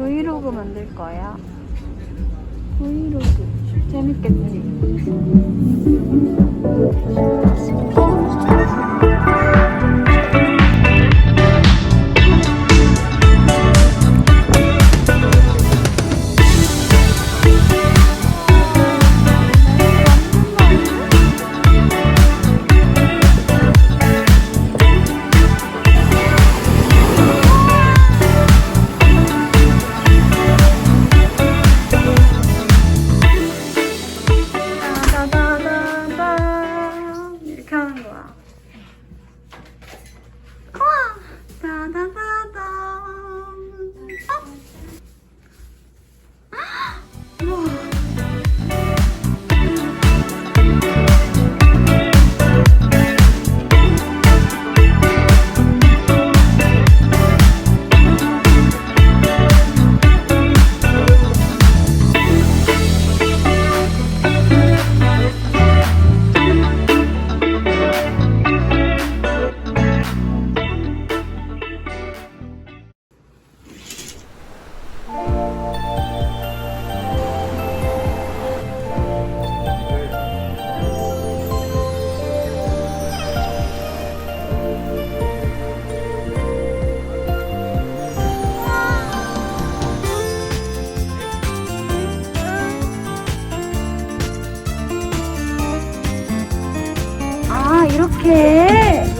브이로그 만들 거야. 브이로그. 재밌겠지? 아, 이렇게.